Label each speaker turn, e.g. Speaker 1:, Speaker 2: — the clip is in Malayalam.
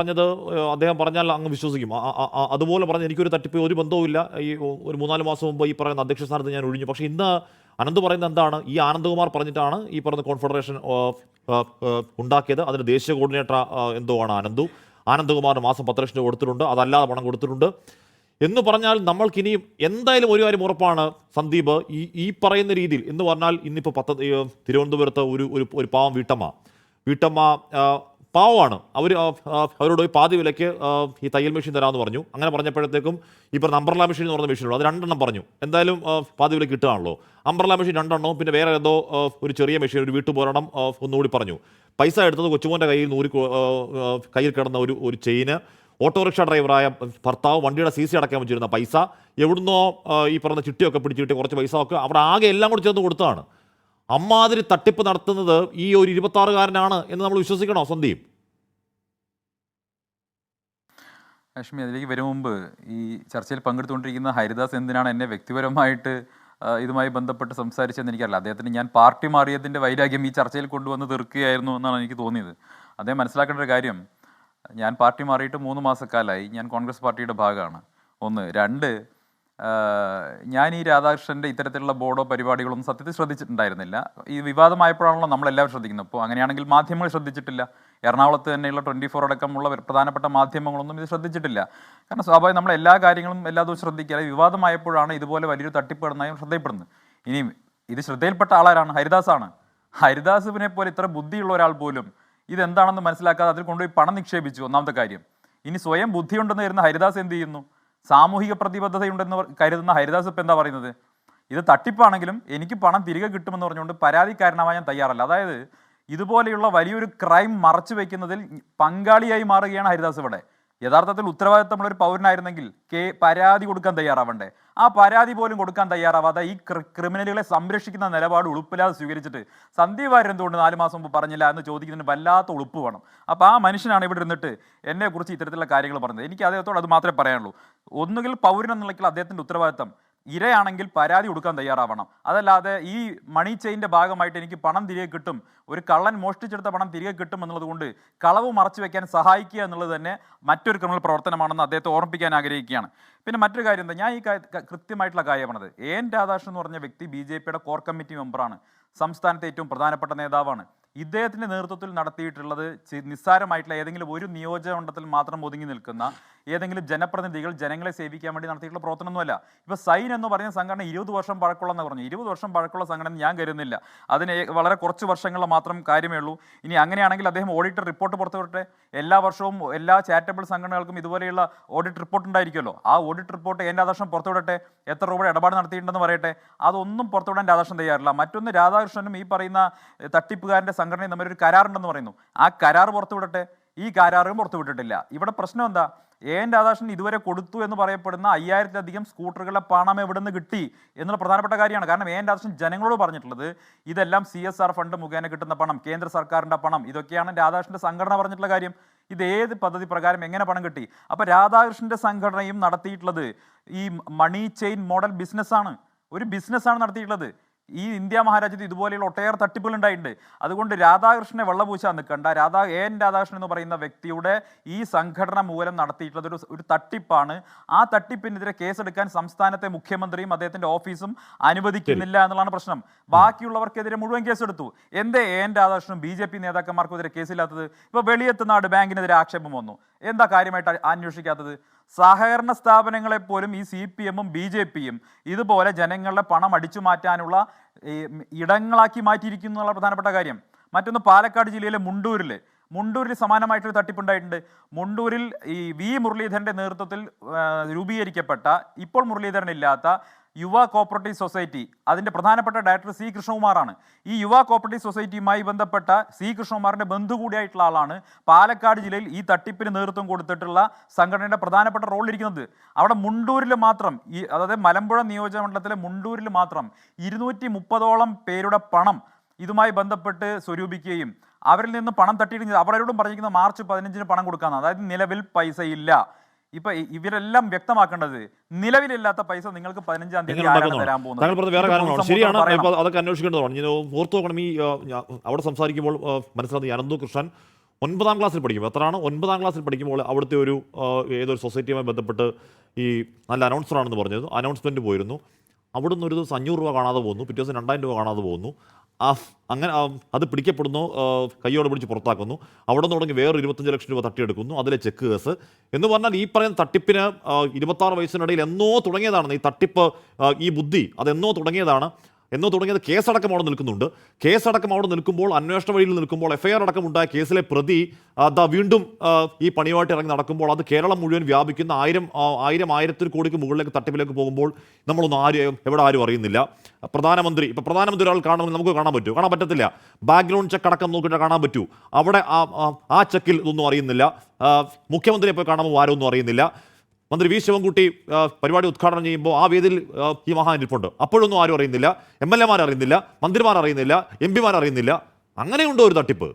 Speaker 1: പറഞ്ഞത് അദ്ദേഹം പറഞ്ഞാൽ അങ്ങ് വിശ്വസിക്കും. അതുപോലെ പറഞ്ഞ് എനിക്കൊരു തട്ടിപ്പ് ഒരു ബന്ധവുമില്ല ഈ ഒരു മൂന്നാൽ മാസം മുമ്പ് ഈ പറയുന്ന അധ്യക്ഷ സ്ഥാനത്ത് ഞാൻ ഒഴിഞ്ഞു. പക്ഷേ ഇന്ന് അനന്ത് പറയുന്നത് എന്താണ്? ഈ ആനന്ദകുമാർ പറഞ്ഞിട്ടാണ് ഈ പറയുന്ന കോൺഫെഡറേഷൻ ഉണ്ടാക്കിയത്. അതിന് ദേശീയ കോർഡിനേറ്റർ എന്തോ ആണ് അനന്തു ആനന്ദകുമാറിന് മാസം പത്ത് ലക്ഷം രൂപ കൊടുത്തിട്ടുണ്ട്. അതല്ലാതെ പണം കൊടുത്തിട്ടുണ്ട്. എന്ന് പറഞ്ഞാൽ നമ്മൾക്കിനി എന്തായാലും ഒരു കാര്യം ഉറപ്പാണ് സന്ദീപ്. ഈ ഈ പറയുന്ന രീതിയിൽ എന്ന് പറഞ്ഞാൽ ഇന്നിപ്പോൾ പത്ത് തിരുവനന്തപുരത്ത് ഒരു ഒരു പാവം വീട്ടമ്മ. വീട്ടമ്മ പാവമാണ്. അവർ അവരോട് പോയി പാതി വിലയ്ക്ക് ഈ തയ്യൽ മെഷീൻ തരാമെന്ന് പറഞ്ഞു. അങ്ങനെ പറഞ്ഞപ്പോഴത്തേക്കും ഇപ്പോൾ അംബ്രല മെഷീൻ എന്ന് പറഞ്ഞ മെഷീനുള്ളൂ അത് രണ്ടെണ്ണം പറഞ്ഞു. എന്തായാലും പാതി വിലയ്ക്ക് കിട്ടുകയാണല്ലോ. അംബ്രല മെഷീൻ രണ്ടെണ്ണവും പിന്നെ വേറെ ഏതോ ഒരു ചെറിയ മെഷീൻ ഒരു വീട്ടുപോരണം ഒന്നുകൂടി പറഞ്ഞു. പൈസ എടുത്തത് കൊച്ചുമോന്റെ കയ്യിൽ നൂറി കയ്യിൽ കിടന്ന ഒരു ഒരു ചെയിന്. ഓട്ടോറിക്ഷ ഡ്രൈവറായ ഭർത്താവ് വണ്ടിയുടെ സി സി അടക്കാൻ വെച്ചിരുന്ന പൈസ. എവിടുന്നോ ഈ പറഞ്ഞ ചിട്ടിയൊക്കെ പിടിച്ചിട്ട് കുറച്ച് പൈസ ഒക്കെ അവിടെ ആകെ എല്ലാം കൂടി ചേർന്ന് കൊടുത്തതാണ്. അമ്മാതിരി തട്ടിപ്പ് നടത്തുന്നത് ഈ ഒരു ഇരുപത്താറുകാരനാണ് എന്ന് നമ്മൾ വിശ്വസിക്കണോ സന്ദീപ്?
Speaker 2: ലക്ഷ്മി അതിലേക്ക് വരും മുമ്പ് ഈ ചർച്ചയിൽ പങ്കെടുത്തുകൊണ്ടിരിക്കുന്ന ഹരിദാസ് എന്തിനാണ് എന്നെ വ്യക്തിപരമായിട്ട് ഇതുമായി ബന്ധപ്പെട്ട് സംസാരിച്ചതെന്ന് എനിക്കറിയില്ല. അദ്ദേഹത്തിന് ഞാൻ പാർട്ടി മാറിയതിന്റെ വൈരാഗ്യം ഈ ചർച്ചയിൽ കൊണ്ടുവന്ന് തീർക്കുകയായിരുന്നു എന്നാണ് എനിക്ക് തോന്നിയത്. അദ്ദേഹം മനസ്സിലാക്കേണ്ട ഒരു കാര്യം ഞാൻ പാർട്ടി മാറിയിട്ട് മൂന്ന് മാസക്കാലമായി ഞാൻ കോൺഗ്രസ് പാർട്ടിയുടെ ഭാഗമാണ്. ഒന്ന് രണ്ട് ഞാൻ ഈ രാധാകൃഷ്ണന്റെ ഇത്തരത്തിലുള്ള ബോർഡോ പരിപാടികളൊന്നും സത്യത്തിൽ ശ്രദ്ധിച്ചിട്ടുണ്ടായിരുന്നില്ല. ഈ വിവാദമായപ്പോഴാണല്ലോ നമ്മളെല്ലാവരും ശ്രദ്ധിക്കുന്നത്. അപ്പോൾ അങ്ങനെയാണെങ്കിൽ മാധ്യമങ്ങൾ ശ്രദ്ധിച്ചിട്ടില്ല. എറണാകുളത്ത് തന്നെയുള്ള ട്വന്റി ഫോർ അടക്കമുള്ള പ്രധാനപ്പെട്ട മാധ്യമങ്ങളൊന്നും ഇത് ശ്രദ്ധിച്ചിട്ടില്ല. കാരണം സ്വാഭാവികം നമ്മൾ എല്ലാ കാര്യങ്ങളും എല്ലാ ദിവസവും ശ്രദ്ധിക്കാതെ വിവാദമായപ്പോഴാണ് ഇതുപോലെ വലിയൊരു തട്ടിപ്പെടുന്നതായും ശ്രദ്ധയപ്പെടുന്നത് ഇനിയും ഇത് ശ്രദ്ധയിൽപ്പെട്ട ആളാരാണ്? ഹരിദാസാണ്. ഹരിദാസിനെ പോലെ ഇത്ര ബുദ്ധിയുള്ള ഒരാൾ പോലും ഇതെന്താണെന്ന് മനസ്സിലാക്കാതെ അതിൽ കൊണ്ടുപോയി പണം നിക്ഷേപിച്ചു. ഒന്നാമത്തെ കാര്യം. ഇനി സ്വയം ബുദ്ധിയുണ്ടെന്ന് വരുന്ന ഹരിദാസ് എന്ത് ചെയ്യുന്നു? സാമൂഹിക പ്രതിബദ്ധതയുണ്ടെന്ന് കരുതുന്ന ഹരിദാസ് ഇപ്പം എന്താ പറയുന്നത്? ഇത് തട്ടിപ്പാണെങ്കിലും എനിക്ക് പണം തിരികെ കിട്ടുമെന്ന് പറഞ്ഞുകൊണ്ട് പരാതിക്കാരനാവാൻ ഞാൻ തയ്യാറല്ല. അതായത് ഇതുപോലെയുള്ള വലിയൊരു ക്രൈം മറച്ചു വയ്ക്കുന്നതിൽ പങ്കാളിയായി മാറുകയാണ് ഹരിദാസ് ഇവിടെ. യഥാർത്ഥത്തിൽ ഉത്തരവാദിത്തമുള്ള ഒരു പൗരനായിരുന്നെങ്കിൽ കേ പരാതി കൊടുക്കാൻ തയ്യാറാവണ്ടേ? ആ പരാതി പോലും കൊടുക്കാൻ തയ്യാറാവാതെ ഈ ക്രിമിനലുകളെ സംരക്ഷിക്കുന്ന നിലപാട് ഉളുപ്പില്ലാതെ സ്വീകരിച്ചിട്ട് സന്ദീപ് വാര്യർ എന്തുകൊണ്ട് നാല് മാസം മുമ്പ് പറഞ്ഞില്ല എന്ന് ചോദിക്കുന്നതിന് വല്ലാത്ത ഉളുപ്പ് വേണം. അപ്പോൾ ആ മനുഷ്യനാണ് ഇവിടെ ഇരുന്നിട്ട് എന്നെക്കുറിച്ച് ഇത്തരത്തിലുള്ള കാര്യങ്ങൾ പറഞ്ഞത്. എനിക്ക് അദ്ദേഹത്തോട് അത് മാത്രമേ പറയാനുള്ളൂ. ഒന്നുകിൽ പൗരൻ എന്നുള്ള അദ്ദേഹത്തിന്റെ ഉത്തരവാദിത്തം ഇരയാണെങ്കിൽ പരാതി കൊടുക്കാൻ തയ്യാറാവണം. അതല്ലാതെ ഈ മണി ചെയിന്റെ ഭാഗമായിട്ട് എനിക്ക് പണം തിരികെ കിട്ടും ഒരു കള്ളൻ മോഷ്ടിച്ചെടുത്ത പണം തിരികെ കിട്ടും എന്നുള്ളത് കൊണ്ട് കളവ് മറച്ചു വെക്കാൻ സഹായിക്കുക എന്നുള്ളത് തന്നെ മറ്റൊരു ക്രിമിനൽ പ്രവർത്തനമാണെന്ന് അദ്ദേഹത്തെ ഓർമ്മിപ്പിക്കാൻ ആഗ്രഹിക്കുകയാണ്. പിന്നെ മറ്റൊരു കാര്യം എന്താ ഞാൻ ഈ കൃത്യമായിട്ടുള്ള കാര്യമാണത് എൻ രാധാകൃഷ്ണൻ എന്ന് പറഞ്ഞ വ്യക്തി ബി കോർ കമ്മിറ്റി മെമ്പറാണ് സംസ്ഥാനത്തെ ഏറ്റവും പ്രധാനപ്പെട്ട നേതാവാണ്. ഇദ്ദേഹത്തിന്റെ നേതൃത്വത്തിൽ നടത്തിയിട്ടുള്ളത് നിസ്സാരമായിട്ടുള്ള ഏതെങ്കിലും ഒരു നിയോജകമണ്ഡലത്തിൽ മാത്രം ഒതുങ്ങി നിൽക്കുന്ന ഏതെങ്കിലും ജനപ്രതിനിധികൾ ജനങ്ങളെ സേവിക്കാൻ വേണ്ടി നടത്തിയിട്ടുള്ള പ്രവർത്തനമൊന്നുമല്ല. ഇപ്പൊ സൈൻ എന്ന് പറയുന്ന സംഘടന ഇരുപത് വർഷം പഴക്കമുള്ളതെന്ന് പറഞ്ഞു. ഇരുപത് വർഷം പഴക്കമുള്ള സംഘടന ഞാൻ കരുതുന്നില്ല. അതിന് വളരെ കുറച്ച് വർഷങ്ങൾ മാത്രം കാര്യമേ ഉള്ളൂ. ഇനി അങ്ങനെയാണെങ്കിൽ അദ്ദേഹം ഓഡിറ്റർ റിപ്പോർട്ട് പുറത്തുവിട്ടെ എല്ലാ വർഷവും എല്ലാ ചാരിറ്റബിൾ സംഘടനകൾക്കും ഇതുപോലെയുള്ള ഓഡിറ്റ് റിപ്പോർട്ട് ഉണ്ടായിരിക്കുമല്ലോ. ആ ഓഡിറ്റ് റിപ്പോർട്ട് എന്റെ ആദർശം പുറത്തുവിടട്ടെ. എത്ര രൂപയുടെ ഇടപാട് നടത്തിയിട്ടുണ്ടെന്ന് പറയട്ടെ. അതൊന്നും പുറത്തുവിടാൻ രാധാകൃഷ്ണൻ തയ്യാറില്ല. മറ്റൊന്ന് രാധാകൃഷ്ണനും ഈ പറയുന്ന തട്ടിപ്പുകാരന്റെ സംഘടനയും തമ്മിൽ ഒരു കരാറുണ്ടെന്ന് പറയുന്നു. ആ കരാർ പുറത്തുവിടട്ടെ? ഈ കരാറും പുറത്തുവിട്ടിട്ടില്ല. ഇവിടെ പ്രശ്നം എന്താ? എ എൻ രാധാകൃഷ്ണൻ ഇതുവരെ കൊടുത്തു എന്ന് പറയപ്പെടുന്ന അയ്യായിരത്തിലധികം സ്കൂട്ടറുകളുടെ പണം എവിടെ നിന്ന് കിട്ടി എന്നുള്ള പ്രധാനപ്പെട്ട കാര്യമാണ്. കാരണം എ എൻ രാധാകൃഷ്ണൻ ജനങ്ങളോട് പറഞ്ഞിട്ടുള്ളത് ഇതെല്ലാം സി എസ് ആർ ഫണ്ട് മുഖേന കിട്ടുന്ന പണം കേന്ദ്ര സർക്കാരിന്റെ പണം ഇതൊക്കെയാണ് രാധാകൃഷ്ണന്റെ സംഘടന പറഞ്ഞിട്ടുള്ള കാര്യം. ഇത് ഏത് പദ്ധതി പ്രകാരം എങ്ങനെ പണം കിട്ടി? അപ്പോൾ രാധാകൃഷ്ണന്റെ സംഘടനയും നടത്തിയിട്ടുള്ളത് ഈ മണി ചെയിൻ മോഡൽ ബിസിനസ്സാണ്. ഒരു ബിസിനസ്സാണ് നടത്തിയിട്ടുള്ളത്. ഈ ഇന്ത്യ മഹാരാജ്യത്ത് ഇതുപോലെയുള്ള ഒട്ടേറെ തട്ടിപ്പുകൾ ഉണ്ടായിട്ടുണ്ട്. അതുകൊണ്ട് രാധാകൃഷ്ണനെ വെള്ളപൂശാൻ നിൽക്കണ്ട. രാധാ എ എൻ രാധാകൃഷ്ണൻ എന്ന് പറയുന്ന വ്യക്തിയുടെ ഈ സംഘടന മൂലം നടത്തിയിട്ടുള്ളത് ഒരു ഒരു തട്ടിപ്പാണ്. ആ തട്ടിപ്പിനെതിരെ കേസെടുക്കാൻ സംസ്ഥാനത്തെ മുഖ്യമന്ത്രിയും അദ്ദേഹത്തിന്റെ ഓഫീസും അനുവദിക്കുന്നില്ല എന്നുള്ളതാണ് പ്രശ്നം. ബാക്കിയുള്ളവർക്കെതിരെ മുഴുവൻ കേസെടുത്തു. എന്തേ എ എൻ രാധാകൃഷ്ണനും ബി ജെ പി നേതാക്കന്മാർക്കെതിരെ കേസില്ലാത്തത്? ഇപ്പൊ വെളിയെത്തുന്നാട് ബാങ്കിനെതിരെ ആക്ഷേപം വന്നു. എന്താ കാര്യമായിട്ട് അന്വേഷിക്കാത്തത്? സഹകരണ സ്ഥാപനങ്ങളെ പോലും ഈ സി പി എമ്മും ബി ജെ പിയും ഇതുപോലെ ജനങ്ങളുടെ പണം അടിച്ചു മാറ്റാനുള്ള ഇടങ്ങളാക്കി മാറ്റിയിരിക്കുന്നു എന്നുള്ള പ്രധാനപ്പെട്ട കാര്യം. മറ്റൊന്ന് പാലക്കാട് ജില്ലയിലെ മുണ്ടൂരിൽ മുണ്ടൂരിൽ സമാനമായിട്ടൊരു തട്ടിപ്പുണ്ടായിട്ടുണ്ട്. മുണ്ടൂരിൽ ഈ വി മുരളീധരന്റെ നേതൃത്വത്തിൽ രൂപീകരിക്കപ്പെട്ട ഇപ്പോൾ മുരളീധരൻ ഇല്ലാത്ത യുവ കോപ്പറേറ്റീവ് സൊസൈറ്റി അതിന്റെ പ്രധാനപ്പെട്ട ഡയറക്ടർ സി കൃഷ്ണകുമാറാണ്. ഈ യുവ കോപ്പറേറ്റീവ് സൊസൈറ്റിയുമായി ബന്ധപ്പെട്ട സി കൃഷ്ണകുമാറിന്റെ ബന്ധു കൂടിയായിട്ടുള്ള ആളാണ് പാലക്കാട് ജില്ലയിൽ ഈ തട്ടിപ്പിന് നേതൃത്വം കൊടുത്തിട്ടുള്ള സംഘടനയുടെ പ്രധാനപ്പെട്ട റോളിലിരിക്കുന്നത് അവിടെ മുണ്ടൂരിൽ മാത്രം ഈ അതായത് മലമ്പുഴ നിയോജകമണ്ഡലത്തിലെ മുണ്ടൂരിൽ മാത്രം ഇരുന്നൂറ്റി മുപ്പതോളം പേരുടെ പണം ഇതുമായി ബന്ധപ്പെട്ട് സ്വരൂപിക്കുകയും അവരിൽ നിന്ന് പണം തട്ടിയിട്ട് അവരോടും പറഞ്ഞിരിക്കുന്ന മാർച്ച് പതിനഞ്ചിന് പണം കൊടുക്കാമെന്ന് അതായത് നിലവിൽ പൈസ ഇല്ല ഇപ്പൊ ഇവരെല്ലാം വ്യക്തമാക്കേണ്ടത് നിലവിലില്ലാത്ത പൈസ നിങ്ങൾക്ക് പതിനഞ്ചാം തീയതി? തരാൻ പോകുന്നത്?
Speaker 1: വേറെ
Speaker 2: കാരണമാണ്.
Speaker 1: ശരിയാണ്. അതൊക്കെ അന്വേഷിക്കേണ്ടതാണ് ഞാൻ ഓർത്ത് നോക്കണം ഈ അവിടെ സംസാരിക്കുമ്പോൾ മനസ്സിലാകുന്നത് അനന്തു കൃഷ്ണൻ ഒൻപതാം ക്ലാസ്സിൽ പഠിക്കുമ്പോൾ എത്രയാണ് ഒൻപതാം ക്ലാസ്സിൽ പഠിക്കുമ്പോൾ അവിടുത്തെ ഒരു ഏതൊരു സൊസൈറ്റിയുമായി ബന്ധപ്പെട്ട് ഈ നല്ല അനൗൺസറാണെന്ന് പറഞ്ഞത്. അനൗൺസ്മെന്റ് പോയിരുന്നു. അവിടുന്ന് ഒരു ദിവസം അഞ്ഞൂറ് രൂപ കാണാതെ പോകുന്നു. പിറ്റേ ദിവസം രണ്ടായിരം രൂപ കാണാതെ പോകുന്നു. ആ അങ്ങനെ അത് പിടിക്കപ്പെടുന്നു കയ്യോടെ പിടിച്ച് പുറത്താക്കുന്നു. അവിടെ നിന്ന് തുടങ്ങി വേറെ ഇരുപത്തഞ്ച് ലക്ഷം രൂപ തട്ടിയെടുക്കുന്നു അതിലെ ചെക്ക് കേസ്. എന്ന് പറഞ്ഞാൽ ഈ പറയുന്ന തട്ടിപ്പിന് ഇരുപത്താറ് വയസ്സിനിടയിൽ എന്നോ തുടങ്ങിയതാണ്. ഈ തട്ടിപ്പ് ഈ ബുദ്ധി അതെന്നോ തുടങ്ങിയതാണ്. എന്നോ തുടങ്ങിയത് കേസടക്കം അവിടെ നിൽക്കുന്നുണ്ട്. കേസടക്കം അവിടെ നിൽക്കുമ്പോൾ അന്വേഷണ വഴിയിൽ നിൽക്കുമ്പോൾ എഫ്ഐആർ അടക്കം ഉണ്ടായ കേസിലെ പ്രതി അതാ വീണ്ടും ഈ പണിയുമായിട്ട് ഇറങ്ങി നടക്കുമ്പോൾ അത് കേരളം മുഴുവൻ വ്യാപിക്കുന്ന ആയിരം ആയിരം ആയിരത്തിന് കോടിക്ക് മുകളിലേക്ക് തട്ടിപ്പിലേക്ക് പോകുമ്പോൾ നമ്മളൊന്നും ആരും എവിടെ ആരും അറിയുന്നില്ല. പ്രധാനമന്ത്രി ഇപ്പോൾ പ്രധാനമന്ത്രി ഒരാൾ കാണണമെങ്കിൽ നമുക്ക് കാണാൻ പറ്റൂ. കാണാൻ പറ്റത്തില്ല. ബാക്ക്ഗ്രൗണ്ട് ചെക്ക് അടക്കം നോക്കിയിട്ട് കാണാൻ പറ്റൂ. അവിടെ ആ ചെക്കിൽ ഇതൊന്നും അറിയുന്നില്ല. മുഖ്യമന്ത്രിയെ പോയി കാണുമ്പോൾ ആരും ഒന്നും അറിയുന്നില്ല. മന്ത്രി വി ശിവൻകുട്ടി പരിപാടി ഉദ്ഘാടനം ചെയ്യുമ്പോൾ ആ വേദിയിൽ ഈ മഹാൻ ഇരിപ്പുണ്ട് അപ്പോഴൊന്നും ആരും അറിയുന്നില്ല. എം എൽ എമാർ അറിയുന്നില്ല മന്ത്രിമാർ അറിയുന്നില്ല എം പിമാർ അറിയുന്നില്ല അങ്ങനെയുണ്ടോ ഒരു തട്ടിപ്പ്?